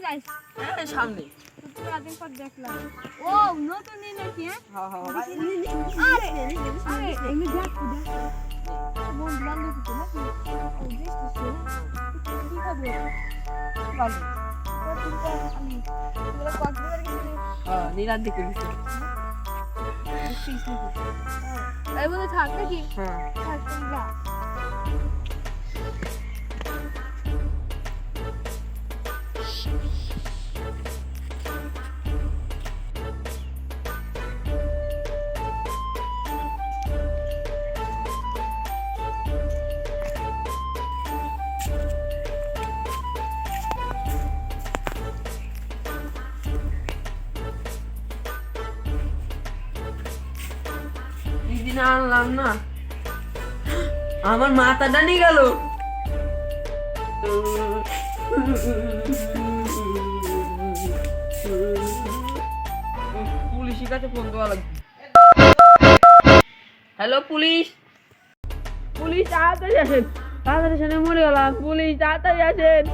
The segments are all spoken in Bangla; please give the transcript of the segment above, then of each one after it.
যাইস সামনে রাতের পর দেখলাম ও নতুন দিন নাকি হ্যাঁ হ্যাঁ হ্যাঁ আরে আরে এমনি দেখ দেখ মন বান্ধব তো নাকি ও দেশ তো কি করবে ভালো কক্সবাজার গেছিলি হ্যাঁ নিরান দিকে গেছে এই বলে থাক নাকি হ্যাঁ থাক তুই যা দিদিন আনলাম না আমার মাথাটা নিয়ে গেল পুলিশের কাছে ফোন দেওয়া লাগবে। হ্যালো পুলিশ পুলিশ তাড়াতাড়ি আসেন। তাড়াতাড়ি আসেন মরে গেলাম পুলিশ তাড়াতাড়ি আসেন।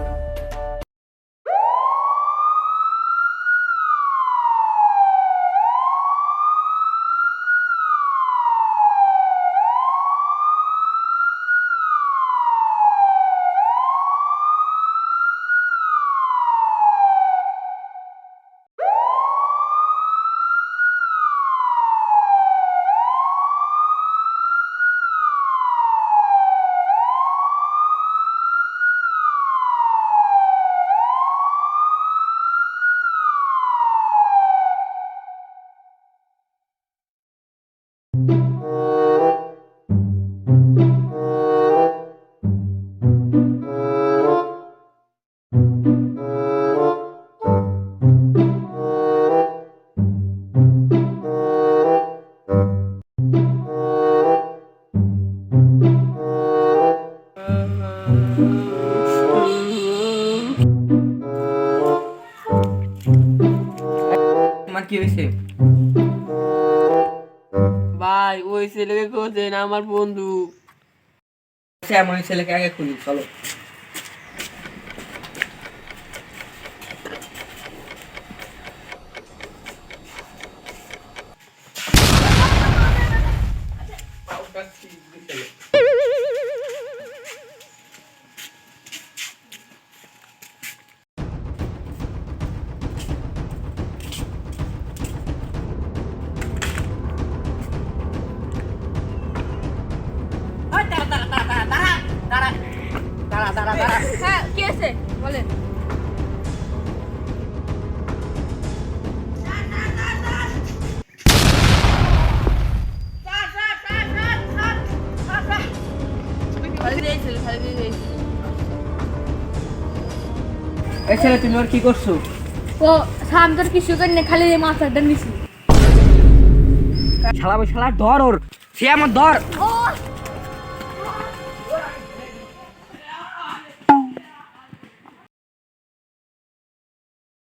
তোমার কি হয়েছে ভাই ওই ছেলেকে খোঁজেন আমার বন্ধু। আচ্ছা এমন ছেলেকে আগে খুঁজি চলো। দাঁড়া দাঁড়া। হ্যাঁ কি আছে বলেন। এই ছেলে তুমি ওর কি করছ? ও সামনের কিছু করি না খালি মাথাটা নিছি। শালা ওই শালা ধর ওর। সে আমার ধর ও